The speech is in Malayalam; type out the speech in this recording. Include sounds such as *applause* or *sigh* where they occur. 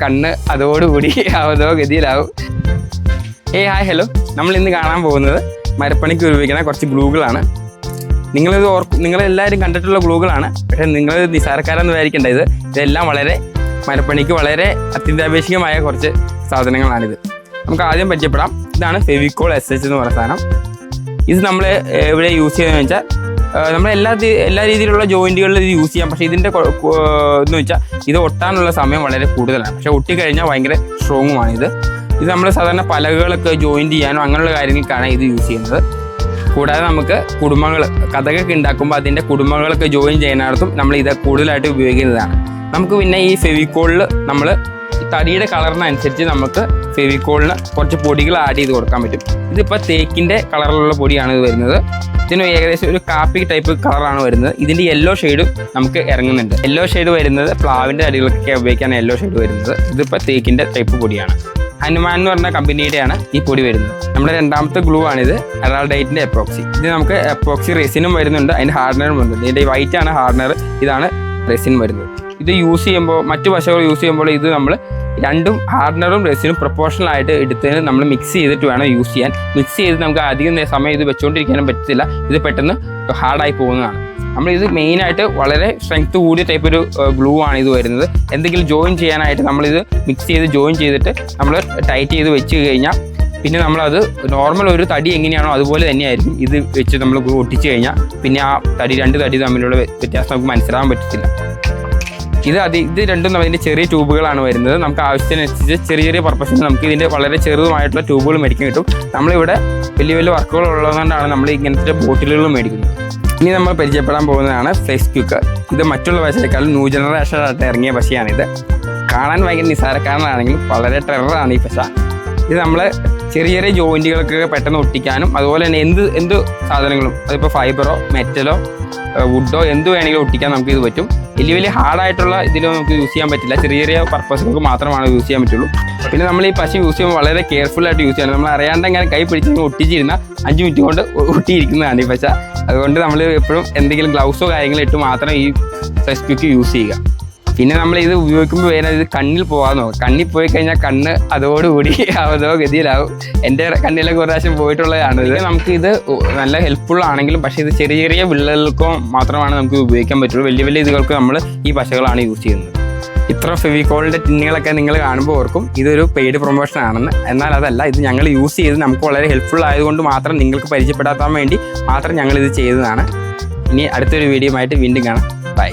കണ്ണ് അതോടുകൂടി *laughs* അവതോ ഗതിയിലാവും ഏ ഹായ് ഹലോ നമ്മൾ ഇന്ന് കാണാൻ പോകുന്നത് മരപ്പണിക്ക് ഉപയോഗിക്കുന്ന കുറച്ച് ഗ്ലൂകളാണ്. നിങ്ങളിത് ഓർക്കും നിങ്ങളെല്ലാവരും കണ്ടിട്ടുള്ള ഗ്ലൂകളാണ്. പക്ഷേ നിങ്ങൾ നിസാരക്കാരെന്ന് വിചാരിക്കേണ്ട ഇത്. ഇതെല്ലാം വളരെ മരപ്പണിക്ക് വളരെ അത്യന്താപേക്ഷികമായ കുറച്ച് സാധനങ്ങളാണിത്. നമുക്ക് ആദ്യം പരിചയപ്പെടാം. ഇതാണ് ഫെവിക്കോൾ എസ് എച്ച് എന്ന് പറയുന്ന സാധനം. ഇത് നമ്മൾ എവിടെ യൂസ് ചെയ്യുന്നതെന്ന് വെച്ചാൽ നമ്മൾ എല്ലാ എല്ലാ രീതിയിലുള്ള ജോയിന്റുകളിൽ ഇത് യൂസ് ചെയ്യാം. പക്ഷേ ഇതിന്റെ എന്ന് വെച്ചാൽ ഇത് ഒട്ടാനുള്ള സമയം വളരെ കൂടുതലാണ്. പക്ഷേ ഒട്ടിക്കഴിഞ്ഞാൽ ഭയങ്കര സ്ട്രോങ്ങുമാണ് ഇത്. ഇത് നമ്മൾ സാധാരണ പലകകളൊക്കെ ജോയിന്റ് ചെയ്യാനോ അങ്ങനെയുള്ള കാര്യങ്ങൾക്കാണ് ഇത് യൂസ് ചെയ്യുന്നത്. കൂടാതെ നമുക്ക് കുടുംബങ്ങൾ കഥകൊക്കെ ഉണ്ടാക്കുമ്പോൾ അതിന്റെ കുടുംബങ്ങളൊക്കെ ജോയിൻ ചെയ്യുന്നിടത്തും നമ്മൾ ഇത് കൂടുതലായിട്ട് ഉപയോഗിക്കുന്നതാണ്. നമുക്ക് പിന്നെ ഈ ഫെവിക്കോളിൽ നമ്മൾ തടിയുടെ കളറിനനുസരിച്ച് നമുക്ക് ഫെവിക്കോളിന് കുറച്ച് പൊടികൾ ആഡ് ചെയ്ത് കൊടുക്കാൻ പറ്റും. ഇതിപ്പോൾ തേക്കിന്റെ കളറിലുള്ള പൊടിയാണ് ഇത് വരുന്നത്. ഇതിന് ഏകദേശം ഒരു കാപ്പി ടൈപ്പ് കളറാണ് വരുന്നത്. ഇതിന്റെ യെല്ലോ ഷെയ്ഡും നമുക്ക് ഇറങ്ങുന്നുണ്ട്. യെല്ലോ ഷെയ്ഡ് വരുന്നത് പ്ലാവിന്റെ അടികളൊക്കെ ഉപയോഗിക്കാൻ യെല്ലോ ഷെയ്ഡ് വരുന്നത്. ഇതിപ്പോൾ തേക്കിന്റെ ടൈപ്പ് പൊടിയാണ്. ഹനുമാൻ എന്ന് പറഞ്ഞ കമ്പനിയുടെയാണ് ഈ പൊടി വരുന്നത്. നമ്മുടെ രണ്ടാമത്തെ ഗ്ലൂ ആണിത് അറാൾഡൈറ്റിന്റെ എപ്പോക്സി ഇത് നമുക്ക് എപ്പോക്സി റെസിനും വരുന്നുണ്ട് അതിന്റെ ഹാർഡനറും വരുന്നുണ്ട്. ഇതിന്റെ വൈറ്റ് ആണ് ഹാർഡനർ ഇതാണ് റെസിൻ വരുന്നത്. ഇത് യൂസ് ചെയ്യുമ്പോൾ മറ്റു പശകൾ യൂസ് ചെയ്യുമ്പോൾ ഇത് നമ്മൾ രണ്ടും ഹാർഡനറും റെസിനും പ്രൊപ്പോർഷണൽ ആയിട്ട് എടുത്തതിന് നമ്മൾ മിക്സ് ചെയ്തിട്ട് വേണം യൂസ് ചെയ്യാൻ. മിക്സ് ചെയ്ത് നമുക്ക് അധികം സമയം ഇത് വെച്ചുകൊണ്ടിരിക്കാനും പറ്റത്തില്ല. ഇത് പെട്ടെന്ന് ഹാർഡായി പോകുന്നതാണ്. നമ്മൾ ഇത് മെയിനായിട്ട് വളരെ സ്ട്രെങ്ത് കൂടിയ ടൈപ്പ് ഒരു ഗ്ലൂ ആണ് ഇത് വരുന്നത്. എന്തെങ്കിലും ജോയിൻ ചെയ്യാനായിട്ട് നമ്മളിത് മിക്സ് ചെയ്ത് ജോയിൻ ചെയ്തിട്ട് നമ്മൾ ടൈറ്റ് ചെയ്ത് വെച്ച് കഴിഞ്ഞാൽ പിന്നെ നമ്മളത് നോർമൽ ഒരു തടി എങ്ങനെയാണോ അതുപോലെ തന്നെയായിരിക്കും ഇത് വെച്ച് നമ്മൾ ഒട്ടിച്ച് കഴിഞ്ഞാൽ പിന്നെ ആ തടി രണ്ട് തടി തമ്മിലുള്ള വ്യത്യാസം നമുക്ക് മനസ്സിലാകാൻ പറ്റത്തില്ല. ഇത് അത് ഇത് രണ്ടും അതിന്റെ ചെറിയ ട്യൂബുകളാണ് വരുന്നത്. നമുക്ക് ആവശ്യത്തിനനുസരിച്ച് ചെറിയ ചെറിയ പർപ്പസിന് നമുക്ക് ഇതിന്റെ വളരെ ചെറുതുമായിട്ടുള്ള ട്യൂബുകൾ മേടിക്കാൻ കിട്ടും. നമ്മളിവിടെ വലിയ വലിയ വർക്കുകൾ ഉള്ളതുകൊണ്ടാണ് നമ്മൾ ഇങ്ങനത്തെ ബോട്ടിലുകൾ മേടിക്കുന്നത്. ഇനി നമ്മൾ പരിചയപ്പെടാൻ പോകുന്നതാണ് ഫ്ലെക്സ് ക്യൂക്കർ ഇത് മറ്റുള്ള പശയേക്കാളും ന്യൂ ജനറേഷൻ ആയിട്ട് ഇറങ്ങിയ പശയാണിത് കാണാൻ ഭയങ്കര നിസാരക്കാരനാണെങ്കിലും വളരെ ടെററാണ് ഈ പശ. ഇത് നമ്മൾ ചെറിയ ചെറിയ ജോയിന്റുകൾക്കൊക്കെ പെട്ടെന്ന് ഒട്ടിക്കാനും അതുപോലെ തന്നെ എന്ത് എന്ത് സാധനങ്ങളും അതിപ്പോൾ ഫൈബറോ മെറ്റലോ വുഡോ എന്ത് വേണമെങ്കിലും ഒട്ടിക്കാൻ നമുക്ക് ഇത് പറ്റും. വലിയ വലിയ ഹാർഡായിട്ടുള്ള ഇതിലും നമുക്ക് യൂസ് ചെയ്യാൻ പറ്റില്ല. ചെറിയ ചെറിയ പർപ്പസുകൾക്ക് മാത്രമാണ് യൂസ് ചെയ്യാൻ പറ്റുള്ളൂ. പിന്നെ നമ്മൾ ഈ പശു യൂസ് ചെയ്യുമ്പോൾ വളരെ കെയർഫുൾ ആയിട്ട് യൂസ് ചെയ്യണം. നമ്മൾ അറിയാണ്ട് അങ്ങനെ കൈ പിടിച്ച് ഒട്ടിച്ചിരുന്ന അഞ്ച് മിനിറ്റ് കൊണ്ട് ഒട്ടിയിരിക്കുന്നതാണ് ഈ പശ. അതുകൊണ്ട് നമ്മൾ എപ്പോഴും എന്തെങ്കിലും ഗ്ലൗസോ കാര്യങ്ങളോ ഇട്ട് മാത്രം ഈ ക്യൂക്ക് യൂസ് ചെയ്യുക. പിന്നെ നമ്മൾ ഇത് ഉപയോഗിക്കുമ്പോൾ വേറെ ഇത് കണ്ണിൽ പോകാൻ നോക്കും. കണ്ണിൽ പോയി കഴിഞ്ഞാൽ കണ്ണ് അതോടുകൂടി *laughs* അതോ ഗതിയിലാവും. എന്റെ കണ്ണിലൊക്കെ ഒരു പ്രാവശ്യം പോയിട്ടുള്ളതാണ് ഇത്. നമുക്ക് ഇത് നല്ല ഹെൽപ്ഫുൾ ആണെങ്കിലും പക്ഷേ ഇത് ചെറിയ ചെറിയ വിള്ളലുകൾക്കോ മാത്രമാണ് നമുക്ക് ഉപയോഗിക്കാൻ പറ്റുള്ളൂ. വലിയ വലിയ ഇതുകൾക്ക് നമ്മൾ ഈ പശകളാണ് യൂസ് ചെയ്യുന്നത്. ഇത്ര ഫെവിക്കോളിന്റെ ടിന്നുകളൊക്കെ നിങ്ങൾ കാണുമ്പോൾ ഓർക്കും ഇതൊരു പെയ്ഡ് പ്രൊമോഷൻ ആണെന്ന്. എന്നാൽ അതല്ല ഇത് ഞങ്ങൾ യൂസ് ചെയ്ത് നമുക്ക് വളരെ ഹെൽപ്ഫുൾ ആയതുകൊണ്ട് മാത്രം നിങ്ങൾക്ക് പരിചയപ്പെടാത്താൻ വേണ്ടി മാത്രം ഞങ്ങൾ ഇത് ചെയ്തതാണ്. ഇനി അടുത്തൊരു വീഡിയോ ആയിട്ട് വീണ്ടും കാണാം. ബൈ